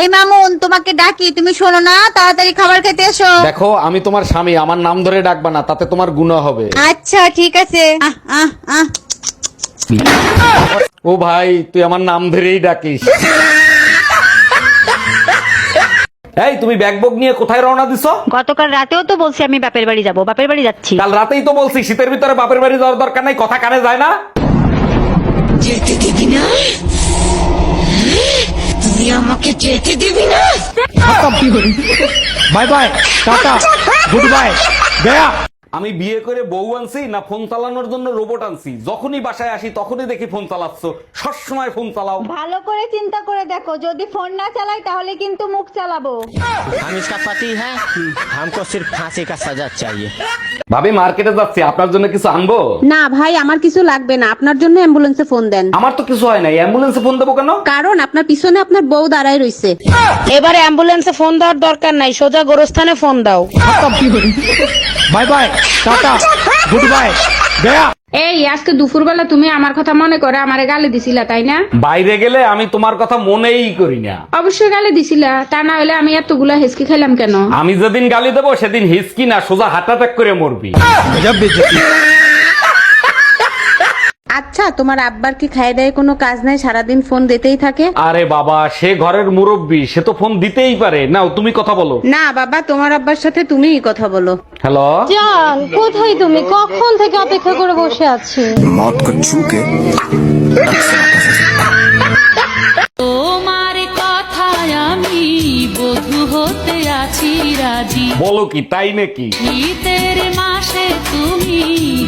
এই মামুন তোমাকে ডাকি তুমি শোনো না তাড়াতাড়ি খাবার খেতে এসো। দেখো আমি তোমার স্বামী আমার নাম ধরে ডাকবা না তাতে তোমার গুণা হবে। আচ্ছা ঠিক আছে। আহ আহ আহ। ও ভাই তুই আমার নাম ধরেই ডাকিস। এই তুমি ব্যাগ বগ নিয়ে কোথায় রওনা দিছো? গতকাল রাতেও তো বলছি আমি বাপের বাড়ি যাব বাপের বাড়ি যাচ্ছি। কাল রাতেই তো বলছি শীতের ভিতরে বাপের বাড়ি যাওয়ার দরকার নাই কথা কানে যায় না। Bye bye tata good bye Gaya আমি বিয়ে করে বউ আনছি না ফোন চালানোর জন্য রোবট আনছি যখনই বাসায় আসি তখনই দেখি ফোন চালাচ্ছ সবসময় ফোন চালাও ভালো করে চিন্তা করে দেখো যদি ফোন না চালাই তাহলে কিন্তু মুখ চালাবো हम इसका पति है हमको सिर्फ फांसी का सजा चाहिए ভাবি মার্কেটে যাচ্ছি আপনার জন্য কিছু আনবো না ভাই আমার কিছু লাগবে না আপনার জন্য অ্যাম্বুলেন্সে ফোন দেন আমার তো কিছু হয় নাই অ্যাম্বুলেন্সে ফোন দেবো কেন কারণ আপনার পিছনে আপনার বউ দাঁড়ায় রইছে এবারে অ্যাম্বুলেন্সে ফোন দেওয়ার দরকার নাই সোজা গোরস্থানে ফোন দাও bye by Tata good bye Gaya এই আজকে দুপুরবেলা তুমি আমার কথা মনে করে আমারে গালে দিছিলা তাই না? বাইরে গেলে আমি তোমার কথা মনেই করি না। অবশ্যই গালে দিছিলা তা না হলে আমি এতগুলা হিসকি খেলাম কেন? আমি যেদিন গালি দেবো সেদিন হিসকি না সোজা হার্ট অ্যাটাক করে মরবি। আচ্ছা তোমার আব্বার কি খাই দেয় কোনো কাজ নাই? সারাদিন ফোন দিতেই থাকে? আরে বাবা সে ঘরের মুরব্বী সে তো ফোন দিতেই পারে। নাও তুমি কথা বলো। না বাবা তোমার আব্বার সাথে তুমিই কথা বলো। হ্যালো? জান কোথায় তুমি? কখন থেকে অপেক্ষা করে বসে আছি? তোমার আছি রাজি। বলো কি তাই নাকি? শীতের মাসে তুমি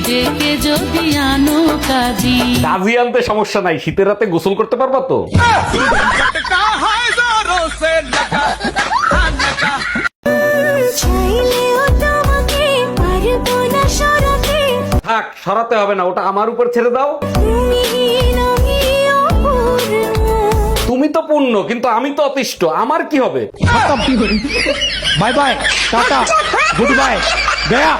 ডেকে যদি আনো কাজী। কাজী আনতে সমস্যা নাই শীতের রাতে গোসল করতে পারবা তো? থাক সরাতে হবে না ওটা আমার উপর ছেড়ে দাও। পূর্ণ কিন্তু আমি তো অতিষ্ঠ। আমার কি হবে? Bye bye tata good bye Gaya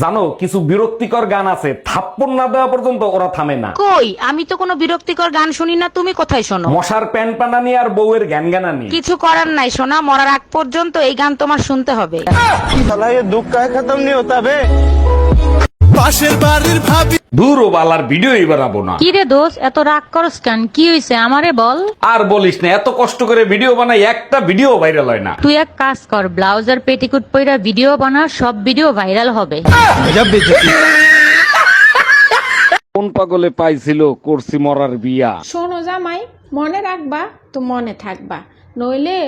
জানো কিছু বিরক্তিকর গান আছে থাপ্পড় না দেওয়া পর্যন্ত ওরা থামে না। কই? আমি তো কোনো বিরক্তিকর গান শুনি না তুমি কোথায় শোনো? মশার প্যান পানা পানানি আর বউয়ের গান গানা গানানি কিছু করার নাই শোনা মরার আগ পর্যন্ত এই গান তোমার শুনতে হবে। দুঃখ খতম নিয়ে হতে পাশের বাড়ির ভাবি। না। কি রে দোষ? এত রাগ করস কেন? কি হইছে? আমারে বল। আর বলিস না এত কষ্ট করে ভিডিও বানাই একটা ভিডিও ভাইরাল হয় না। তুই এক কাজ কর ব্লাউজার পেটিকুট পইরা ভিডিও বানা সব ভিডিও ভাইরাল হবে। কোন পাগলে পাইছিল করছি মরার বিয়া? শোনো জামাই মনে রাখবা তো মনে থাকবা। নইলে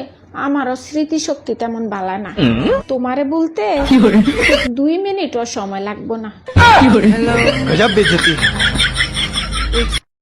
আমারও স্মৃতিশক্তি তেমন বালা না। তোমারে বলতে দুই মিনিটও সময় লাগবো না।